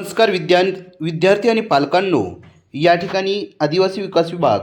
नमस्कार विद्या विद्यार्थी आणि पालकांनो. या ठिकाणी आदिवासी विकास विभाग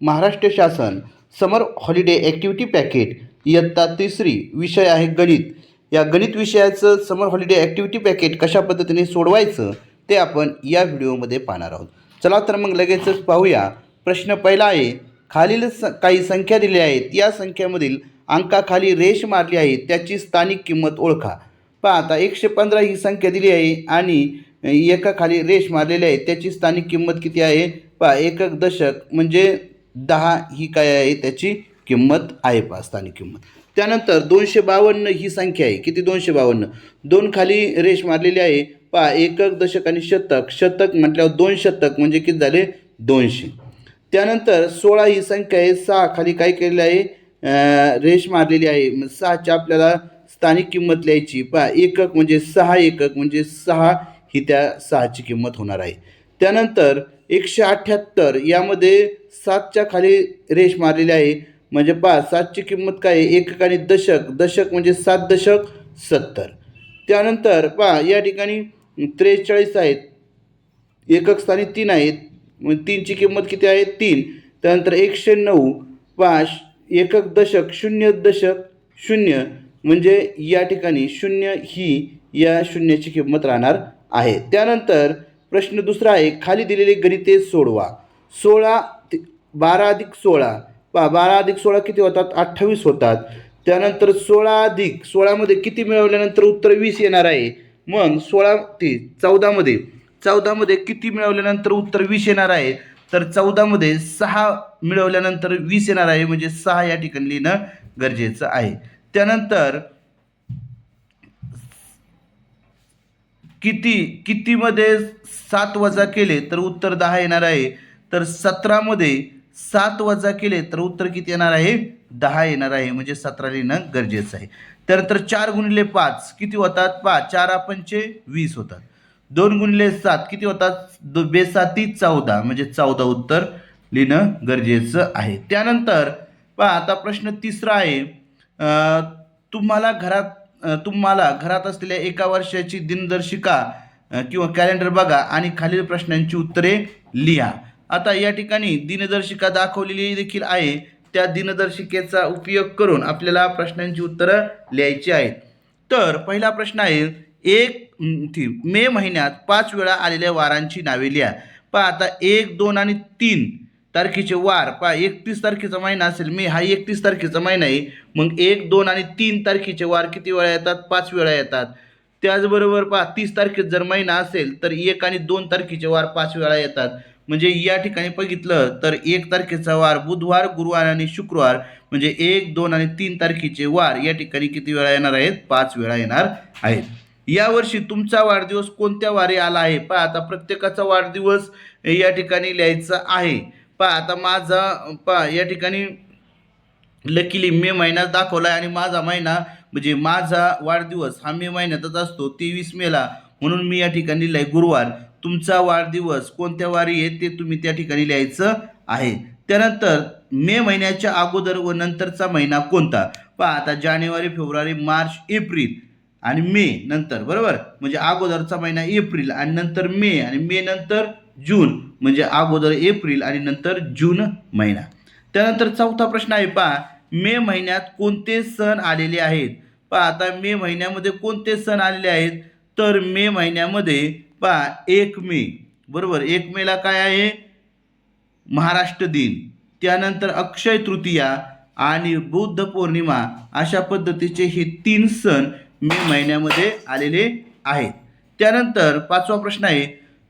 महाराष्ट्र शासन समर हॉलिडे ॲक्टिव्हिटी पॅकेट इयत्ता तिसरी विषय आहे गणित. या गणित विषयाचं समर हॉलिडे ॲक्टिव्हिटी पॅकेट कशा पद्धतीने सोडवायचं ते आपण या व्हिडिओमध्ये पाहणार आहोत. चला तर मग लगेचच पाहूया. प्रश्न पहिला आहे खालील स काही संख्या दिल्या आहेत. या संख्येमधील अंकाखाली रेष मारली आहे. त्याची स्थानिक किंमत ओळखा. पहा आता एकशे पंधरा ही संख्या दिली आहे आणि एका खाली रेष मारलेली आहे. त्याची स्थानिक किंमत किती आहे? पहा एकक दशक म्हणजे दहा ही काय आहे? त्याची किंमत आहे पहा स्थानिक किंमत. त्यानंतर दोनशे बावन्न ही संख्या आहे. किती दोनशे बावन्न? दोन खाली रेष मारलेली आहे. पहा एकक दशक आणि शतक. शतक म्हटल्यावर दोन शतक म्हणजे किती झाले? दोनशे. त्यानंतर सोळा ही संख्या आहे. सहा खाली काय केलेलं आहे? रेष मारलेली आहे. सहाच्या सहाची आपल्याला स्थानिक किंमत लिहायची. पहा एकक म्हणजे सहा एकक म्हणजे सहा ही त्या सहाची किंमत होणार आहे. त्यानंतर एकशे अठ्ठ्याहत्तर यामध्ये सातच्या खाली रेष मारलेली आहे. म्हणजे पहा सातची किंमत काय आहे? एकक आणि दशक. दशक म्हणजे सात दशक सत्तर. त्यानंतर पहा या ठिकाणी त्रेचाळीस आहेत. एकक स्थानी तीन आहेत. तीनची किंमत किती आहे? तीन. त्यानंतर एकशे नऊ. पाच एकक दशक शून्य दशक शून्य. म्हणजे या ठिकाणी शून्य ही या शून्याची किंमत राहणार आहे. त्यानंतर प्रश्न दुसरा आहे खाली दिलेले गणिते सोडवा. सोळा बारा अधिक सोळा. पा बारा अधिक सोळा किती होतात? अठ्ठावीस होतात. त्यानंतर सोळा अधिक सोळामध्ये किती मिळवल्यानंतर उत्तर वीस येणार आहे? मग सोळा ते चौदामध्ये. चौदामध्ये किती मिळवल्यानंतर उत्तर वीस येणार आहे? तर चौदामध्ये सहा मिळवल्यानंतर वीस येणार आहे म्हणजे सहा या ठिकाणी लिहिणं गरजेचं आहे. त्यानंतर किती कितीमध्ये सात वजा केले तर उत्तर दहा येणार आहे. तर सतरामध्ये सात वजा केले तर उत्तर किती येणार आहे? दहा येणार आहे. म्हणजे सतरा लिहिणं गरजेचं आहे. त्यानंतर चार गुणिले पाच किती होतात? पाच. चार पंचे वीस होतात. दोन गुणिले सात किती होतात? दो बेसाती चौदा. म्हणजे चौदा उत्तर लिहिणं गरजेचं आहे. त्यानंतर पहा आता प्रश्न तिसरा आहे. तुम्हाला घरात तुम्हाला घरात असलेल्या एका वर्षाची दिनदर्शिका किंवा कॅलेंडर बघा आणि खालील प्रश्नांची उत्तरे लिहा. आता या ठिकाणी दिनदर्शिका दाखवलेली देखील आहे. त्या दिनदर्शिकेचा उपयोग करून आपल्याला प्रश्नांची उत्तरं लिहायची आहेत. तर पहिला प्रश्न आहे एक मे महिन्यात पाच वेळा आलेल्या वारांची नावे लिहा. पहा आता एक दोन आणि तीन. तारखेचे वार पहा एकतीस तारखेचा महिना असेल मे हा एकतीस तारखेचा महिना आहे. मग एक दोन आणि तीन तारखेचे वार किती वेळा येतात? पाच वेळा येतात. त्याचबरोबर पहा तीस तारखेत जर महिना असेल तर एक आणि दोन तारखेचे वार पाच वेळा येतात. म्हणजे या ठिकाणी बघितलं तर एक तारखेचा वार बुधवार गुरुवार आणि शुक्रवार म्हणजे एक दोन आणि तीन तारखेचे वार या ठिकाणी किती वेळा येणार आहेत? पाच वेळा येणार आहेत. यावर्षी तुमचा वाढदिवस कोणत्या वारी आला आहे? पहा आता प्रत्येकाचा वाढदिवस या ठिकाणी लिहायचा आहे. पहा आता माझा पहा या ठिकाणी लकीली मे महिन्यात दाखवला आहे आणि माझा महिना म्हणजे माझा वाढदिवस हा मे महिन्यातच असतो तेवीस मेला म्हणून मी या ठिकाणी लिहिलं आहे गुरुवार. तुमचा वाढदिवस कोणत्या वारी आहे ते तुम्ही त्या ठिकाणी लिहायचं आहे. त्यानंतर मे महिन्याच्या अगोदर व नंतरचा महिना कोणता? पहा आता जानेवारी फेब्रुवारी मार्च एप्रिल आणि मे नंतर बरोबर? म्हणजे अगोदरचा महिना एप्रिल आणि नंतर मे आणि मे नंतर जून. म्हणजे अगोदर एप्रिल आणि नंतर जून महिना. त्यानंतर चौथा प्रश्न आहे पहा मे महिन्यात कोणते सण आलेले आहेत? पहा आता मे महिन्यामध्ये कोणते सण आलेले आहेत? तर मे महिन्यामध्ये पहा एक मे. बरोबर? एक मेला काय आहे? महाराष्ट्र दिन. त्यानंतर अक्षय तृतीया आणि बुद्ध पौर्णिमा अशा पद्धतीचे हे तीन सण मे महिन्यामध्ये आलेले आहेत. त्यानंतर पाचवा प्रश्न आहे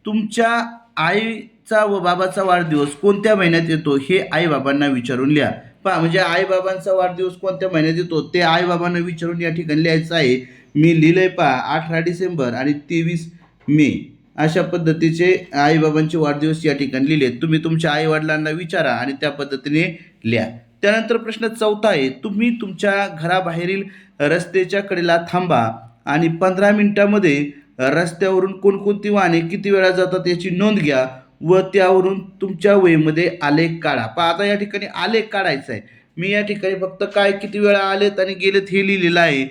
तुमच्या आई चा व बाबाचा वाढदिवस कोणत्या महिन्यात येतो हे आईबाबांना विचारून लिहा. पहा म्हणजे आईबाबांचा वाढदिवस कोणत्या महिन्यात येतो ते आईबाबांना विचारून या ठिकाणी लिहायचं आहे. मी लिहिलंय पहा अठरा डिसेंबर आणि तेवीस मे. अशा पद्धतीचे आईबाबांचे वाढदिवस या ठिकाणी लिहिले तुम्ही तुमच्या आईवडिलांना विचारा आणि त्या पद्धतीने लिहा. त्यानंतर प्रश्न चौथा आहे तुम्ही तुमच्या घराबाहेरील रस्त्याच्या कडेला थांबा आणि पंधरा मिनिटामध्ये रस्त्यावरून कोणकोणती वाहने किती वेळा जातात याची नोंद घ्या. व त्यावरून तुमच्या वहीमध्ये आलेख काढा. पहा आता या ठिकाणी आलेख काढायचा आहे. मी या ठिकाणी फक्त काय किती वेळा आलेत आणि गेलेत हे लिहिलेलं आहे.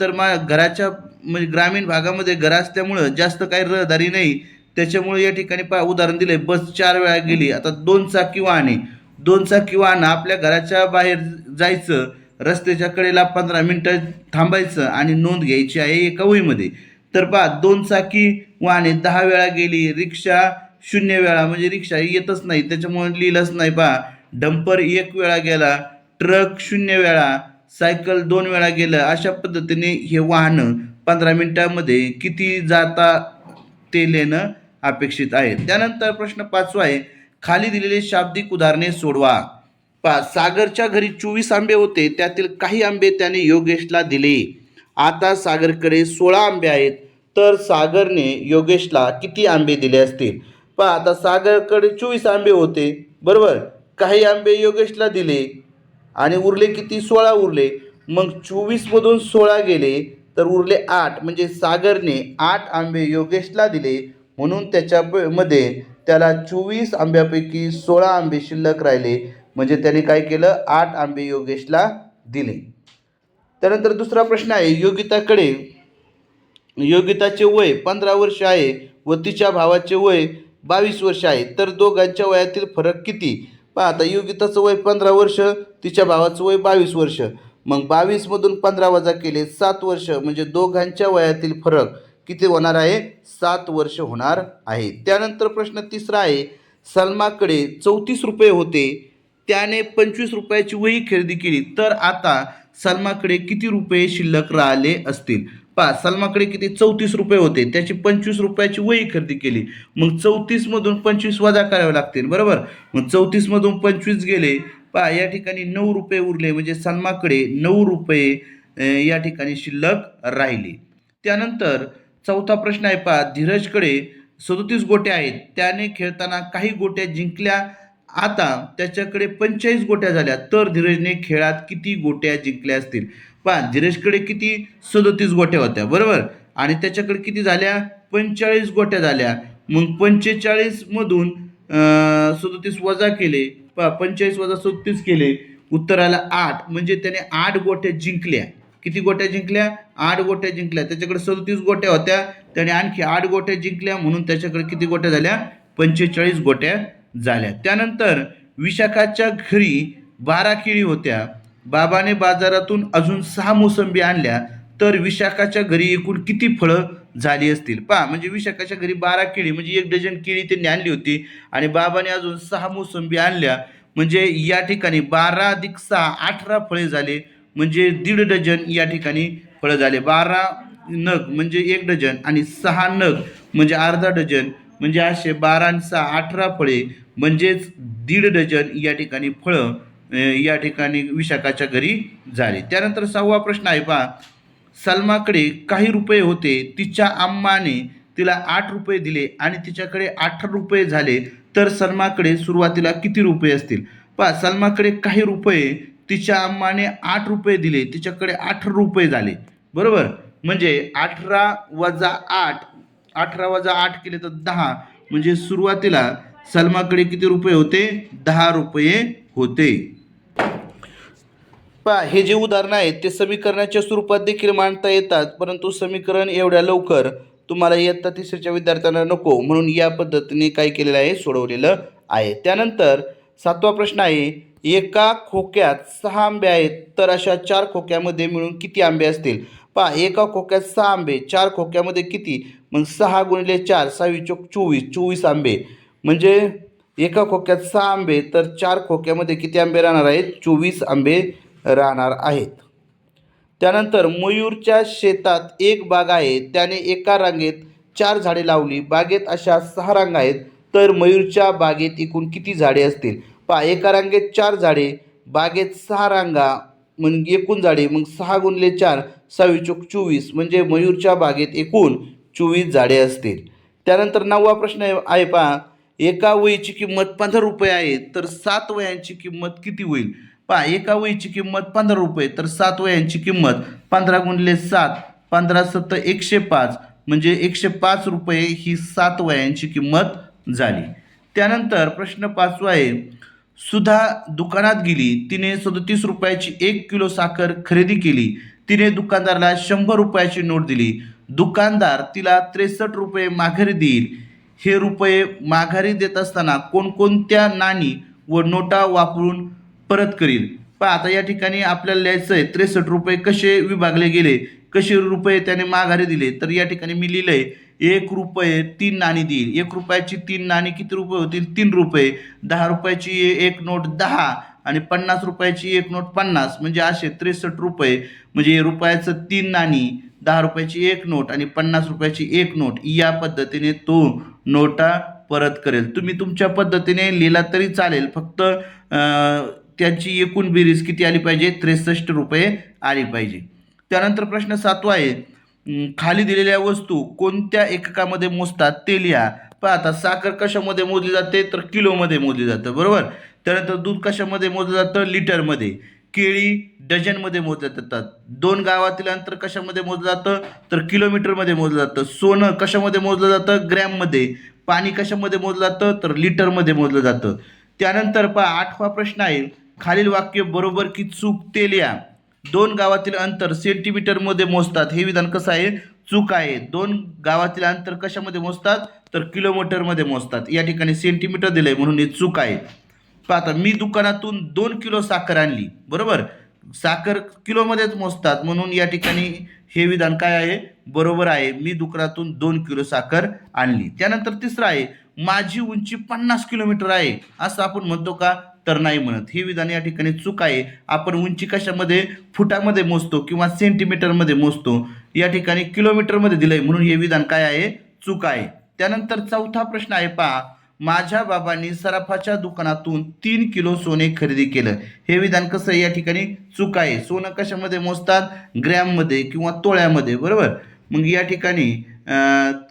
तर मा घराच्या म्हणजे ग्रामीण भागामध्ये घर असल्यामुळं जास्त काही रहदारी नाही. त्याच्यामुळे या ठिकाणी पहा उदाहरण दिले बस चार वेळा गेली. आता दोन चाकी वाहने. दोन चाकी वाहन आपल्या घराच्या बाहेर जायचं रस्त्याच्या कडेला पंधरा मिनटं थांबायचं आणि नोंद घ्यायची आहे एका वहीमध्ये. तर पहा दोन चाकी वाहने दहा वेळा गेली रिक्षा शून्य वेळा म्हणजे रिक्षा येतच नाही. त्याच्यामुळे लिहिलंच नाही पहा डंपर एक वेळा गेला ट्रक शून्य वेळा सायकल दोन वेळा गेलं अशा पद्धतीने हे वाहनं पंधरा मिनटामध्ये किती जाता ते लेणं अपेक्षित आहे. त्यानंतर प्रश्न पाचवा आहे. खाली दिलेले शाब्दिक उदाहरणे सोडवा. पा सागरच्या घरी चोवीस आंबे होते. त्यातील काही आंबे त्याने योगेशला दिले. आता सागरकडे सोळा आंबे आहेत. तर सागरने योगेशला किती आंबे दिले असतील? पहा आता सागरकडे चोवीस आंबे होते. बरोबर? काही आंबे योगेशला दिले आणि उरले किती? सोळा उरले. मग चोवीसमधून सोळा गेले तर उरले आठ. म्हणजे सागरने आठ आंबे योगेशला दिले. म्हणून त्याच्या प- मध्ये त्याला चोवीस आंब्यापैकी सोळा आंबे शिल्लक राहिले. म्हणजे त्याने काय केलं? आठ आंबे योगेशला दिले. त्यानंतर दुसरा प्रश्न आहे. योगिताकडे योगिताचे वय पंधरा वर्ष आहे व तिच्या भावाचे वय बावीस वर्ष आहे. तर दोघांच्या वयातील फरक किती? पहा आता योगिताचं वय पंधरा वर्ष तिच्या भावाचं वय बावीस वर्ष. मग बावीसमधून पंधरा वजा केले सात वर्ष. म्हणजे दोघांच्या वयातील फरक किती होणार आहे? सात वर्ष होणार आहे. त्यानंतर प्रश्न तिसरा आहे सलमाकडे चौतीस रुपये होते. त्याने पंचवीस रुपयाची वही खरेदी केली. तर आता सलमाकडे किती रुपये शिल्लक राहिले असतील? पहा सलमाकडे किती? चौतीस रुपये होते. त्याची पंचवीस रुपयाची वही खरेदी केली. मग चौतीसमधून पंचवीस वजा करावे लागतील बरोबर? मग चौतीसमधून पंचवीस गेले. पहा या ठिकाणी नऊ रुपये उरले. म्हणजे सलमाकडे नऊ रुपये या ठिकाणी शिल्लक राहिली. त्यानंतर चौथा प्रश्न आहे पहा धीरजकडे सदोतीस गोट्या आहेत. त्याने खेळताना काही गोट्या जिंकल्या. आता त्याच्याकडे पंचेचाळीस गोट्या झाल्या तर धीरजने खेळात किती गोट्या जिंकल्या असतील? पहा धीरजकडे किती सदोतीस गोट्या होत्या बरोबर? आणि त्याच्याकडे किती झाल्या? पंचेचाळीस गोट्या झाल्या. मग पंचेचाळीसमधून सदोतीस वजा केले. पहा पंचेचाळीस वजा सदोतीस केले. उत्तराला आठ म्हणजे त्याने आठ गोट्या जिंकल्या. किती गोट्या जिंकल्या? आठ गोट्या जिंकल्या. त्याच्याकडे सदोतीस गोट्या होत्या. त्याने आणखी आठ गोट्या जिंकल्या म्हणून त्याच्याकडे किती गोट्या झाल्या? पंचेचाळीस गोट्या झाल्या. त्यानंतर विशाखाच्या घरी बारा केळी होत्या. बाबाने बाजारातून अजून सहा मोसंबी आणल्या तर विशाखाच्या घरी एकूण किती फळं झाली असतील? पहा म्हणजे विशाखाच्या घरी बारा केळी म्हणजे एक डझन केळी त्यांनी आणली होती आणि बाबाने अजून सहा मोसंबी आणल्या. म्हणजे या ठिकाणी बारा अधिक सहा अठरा फळे झाले. म्हणजे दीड डझन या ठिकाणी फळं झाले. बारा नग म्हणजे एक डझन आणि सहा नग म्हणजे अर्धा डझन म्हणजे असे बारा सहा अठरा फळे म्हणजेच दीड डझन या ठिकाणी फळं या ठिकाणी विशाखाच्या घरी झाली. त्यानंतर सहावा प्रश्न आहे पहा. सलमाकडे काही रुपये होते तिच्या आम्माने तिला आठ रुपये दिले आणि तिच्याकडे अठरा रुपये झाले तर सलमाकडे सुरुवातीला किती रुपये असतील? पहा सलमाकडे काही रुपये तिच्या आम्माने आठ रुपये दिले तिच्याकडे अठरा रुपये झाले. बरोबर? म्हणजे अठरा वजा आठ अठरा वजा आठ केले तर दहा. म्हणजे सुरुवातीला सलमाकडे किती रुपये होते? दहा रुपये होते. पहा हे जे उदाहरणं आहेत ते समीकरणाच्या स्वरूपात देखील मांडता येतात परंतु समीकरण एवढ्या लवकर तुम्हाला इयत्ता तिसरीच्या विद्यार्थ्यांना नको म्हणून या पद्धतीने काय केलेलं आहे सोडवलेलं आहे. त्यानंतर सातवा प्रश्न आहे एका खोक्यात सहा आंबे आहेत तर अशा चार खोक्यामध्ये मिळून किती आंबे असतील? पहा एका खोक्यात सहा आंबे चार खोक्यामध्ये किती? मग सहा गुणिले चार सहावी चोक चोवीस चोवीस आंबे. म्हणजे एका खोक्यात सहा आंबे तर चार खोक्यामध्ये किती आंबे राहणार आहेत? चोवीस आंबे राहणार आहेत. त्यानंतर मयूरच्या शेतात एक बाग आहे त्याने एका रांगेत चार झाडे लावली. बागेत अशा सहा रांगा आहेत तर मयूरच्या बागेत एकूण किती झाडे असतील? पहा एका रांगेत चार झाडे बागेत सहा रांगा म्हणजे एकूण झाडे मग सहा गुणले चार सहावी चोक चोवीस. म्हणजे मयूरच्या बागेत एकूण चोवीस झाडे असतील. त्यानंतर नववा प्रश्न आहे पहा एका वहीची किंमत पंधरा रुपये आहे तर सात वयांची किंमत किती होईल? पहा एका वहीची किंमत पंधरा रुपये तर सात वयांची किंमत पंधरा गुणले सात पंधरा सत्तर एकशे पाच म्हणजे एकशे पाच रुपये ही सात वयांची किंमत झाली. त्यानंतर प्रश्न पाचवा आहे सुधा दुकानात गेली तिने सदतीस रुपयाची एक किलो साखर खरेदी केली तिने दुकानदाराला शंभर रुपयाची नोट दिली दुकानदार तिला त्रेसष्ट रुपये माघारी देईल. हे रुपये माघारी देत असताना कोणकोणत्या नाणी व नोटा वापरून परत करील? पहा आता या ठिकाणी आपल्याला लिहायचं आहे त्रेसष्ट रुपये कसे विभागले गेले कसे रुपये त्याने माघारी दिले तर या ठिकाणी मी लिहिलं आहे एक रुपये तीन नाणी देईल. एक रुपयाची तीन नाणी किती रुपये होतील? तीन रुपये. दहा रुपयाची एक नोट दहा आणि पन्नास रुपयाची एक नोट पन्नास. म्हणजे असे त्रेसष्ट रुपये. म्हणजे रुपयाचं तीन नाणी दहा रुपयाची एक नोट आणि पन्नास रुपयाची एक नोट या पद्धतीने तो नोटा परत करेल. तुम्ही तुमच्या पद्धतीने लिहिला तरी चालेल. फक्त त्याची एकूण बेरीज किती आली पाहिजे? त्रेसष्ट रुपये आली पाहिजे. त्यानंतर प्रश्न सातवा आहे. खाली दिलेल्या वस्तू कोणत्या एककामध्ये मोजतात ते लिहा. पण आता साखर कशामध्ये मोजली जाते? तर किलोमध्ये मोजली जातं. बरोबर? त्यानंतर दूध कशामध्ये मोजलं जातं? लिटरमध्ये. केळी डझनमध्ये मोजल्या जातात. दोन गावातील अंतर कशामध्ये मोजलं जातं? तर किलोमीटरमध्ये मोजलं जातं. सोनं कशामध्ये मोजलं जातं? ग्रॅममध्ये. पाणी कशामध्ये मोजलं जातं? तर लिटरमध्ये मोजलं जातं. त्यानंतर पहा आठवा प्रश्न आहे. खालील वाक्य बरोबर की चूक तेल्या दोन गावातील अंतर सेंटीमीटरमध्ये मोजतात. हे विधान कसं आहे? चूक आहे. दोन गावातील अंतर कशामध्ये मोजतात? तर किलोमीटरमध्ये मोजतात. या ठिकाणी सेंटीमीटर दिलं आहे म्हणून हे चूक आहे. पाहता मी दुकानातून दोन किलो साखर आणली. बरोबर? साखर किलोमध्येच मोजतात. म्हणून या ठिकाणी हे विधान काय आहे? बरोबर आहे. मी दुकानातून दोन किलो साखर आणली. त्यानंतर तिसरं आहे माझी उंची पन्नास किलोमीटर आहे. असं आपण म्हणतो का? तर नाही म्हणत. हे विधान या ठिकाणी चूक आहे. आपण उंची कशामध्ये? फुटामध्ये मोजतो किंवा सेंटीमीटरमध्ये मोजतो. या ठिकाणी किलोमीटरमध्ये दिलंय. म्हणून हे विधान काय आहे? चूक आहे. त्यानंतर चौथा प्रश्न आहे पहा. माझ्या बाबांनी सराफाच्या दुकानातून तीन किलो सोने खरेदी केलं. हे विधान कसं आहे या ठिकाणी? चूक आहे. सोनं कशामध्ये मोजतात? ग्रॅममध्ये किंवा तोळ्यामध्ये बरोबर? मग या ठिकाणी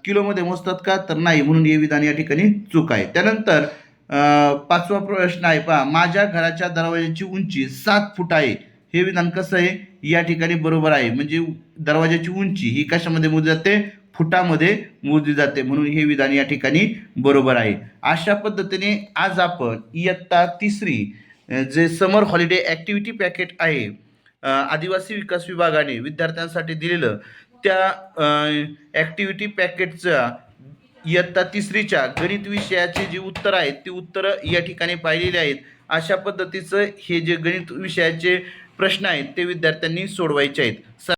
किलोमध्ये मोजतात का? तर नाही म्हणून हे विधान या ठिकाणी चूक आहे. त्यानंतर पाचवा प्रश्न आहे पहा. माझ्या घराच्या दरवाजाची उंची सात फूट आहे. हे विधान कसं आहे? या ठिकाणी बरोबर आहे. म्हणजे दरवाजाची उंची ही कशामध्ये मोजली जाते? फुटामध्ये मोजली जाते. म्हणून हे विधान या ठिकाणी बरोबर आहे. अशा पद्धतीने आज आपण इयत्ता तिसरी जे समर हॉलिडे ॲक्टिव्हिटी पॅकेट आहे आदिवासी विकास विभागाने विद्यार्थ्यांसाठी दिलेलं त्या ॲक्टिव्हिटी पॅकेटच्या इयत्ता तिसरीच्या गणित विषयाचे जी उत्तर आहेत ती उत्तरं या ठिकाणी पाहिलेली आहेत. अशा पद्धतीचं हे जे गणित विषयाचे प्रश्न आहेत ते विद्यार्थ्यांनी सोडवायचे आहेत. स